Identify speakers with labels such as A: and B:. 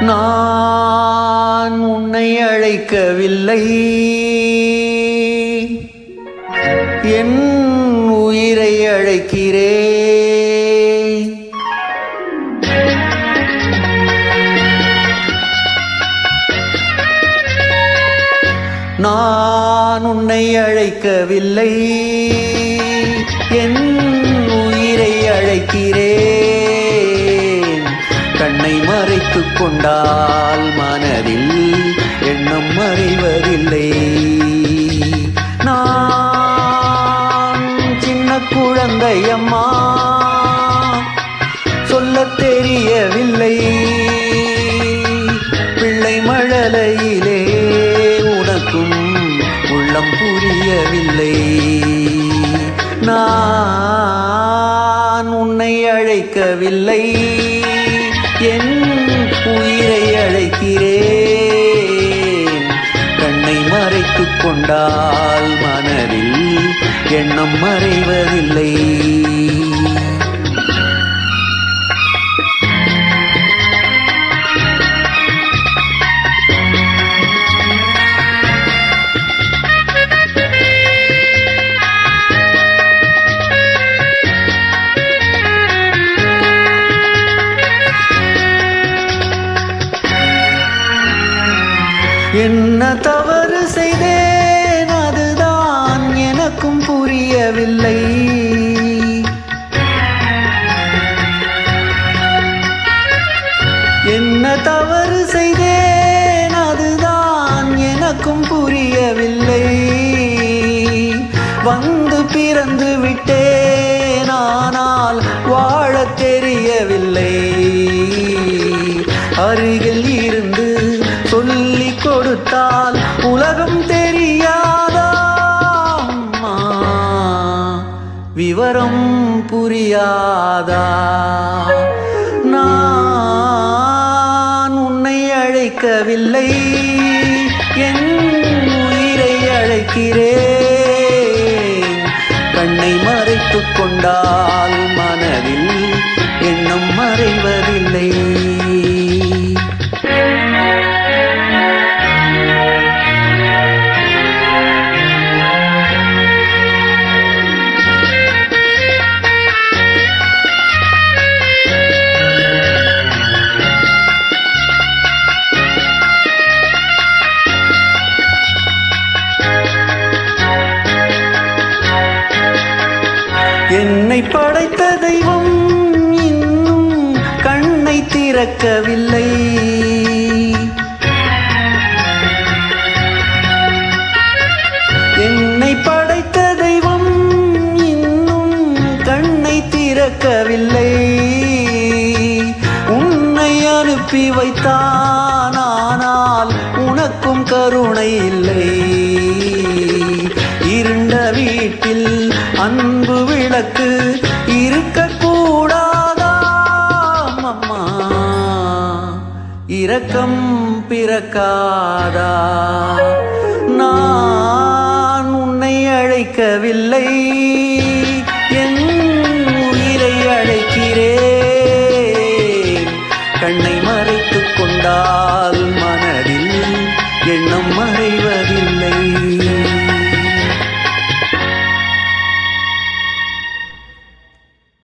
A: நான் உன்னை அழைக்கவில்லை. என் உயிரை அழைக்கிறேன் நான் உன்னை அழைக்கவில்லை. என் உயிரை அழைக்கிறேன் மறைத்துக் கொண்டால் மனதில் எண்ணம் மறைவதில்லை. நான் சின்ன குழந்தை அம்மா சொல்ல தெரியவில்லை. பிள்ளை மழலையிலே உனக்கும் உள்ளம் புரியவில்லை. நான் உன்னை அழைக்கவில்லை. கொண்டால் மனதில் எண்ணம் மறைவதில்லை. என்ன தவறு புரியவில்லை என்ன தவறு செய்தேன் அதுதான் எனக்கும் புரியவில்லை. வந்து பிறந்து விட்டேன் ஆனால் வாழ தெரியவில்லை. விவரம் புரியாதா? நான் உன்னை அழைக்கவில்லை. என் உயிரை அழைக்கிறேன். கண்ணை மறைத்து கொண்டா கண்ணை என்னை படைத்த தெய்வம் இன்னும் கண்ணை திறக்கவில்லை. உன்னை அனுப்பி வைத்தான் ஆனால் உனக்கும் கருணை இல்லை. இருண்ட வீட்டில் அன்பு இரக்கம் பிறக்காதா? நான் உன்னை அழைக்கவில்லை. என் உயிரை அழைக்கிறேன். கண்ணை மறைத்து கொண்டால் மனதில் எண்ணம் மறைவதில்லை.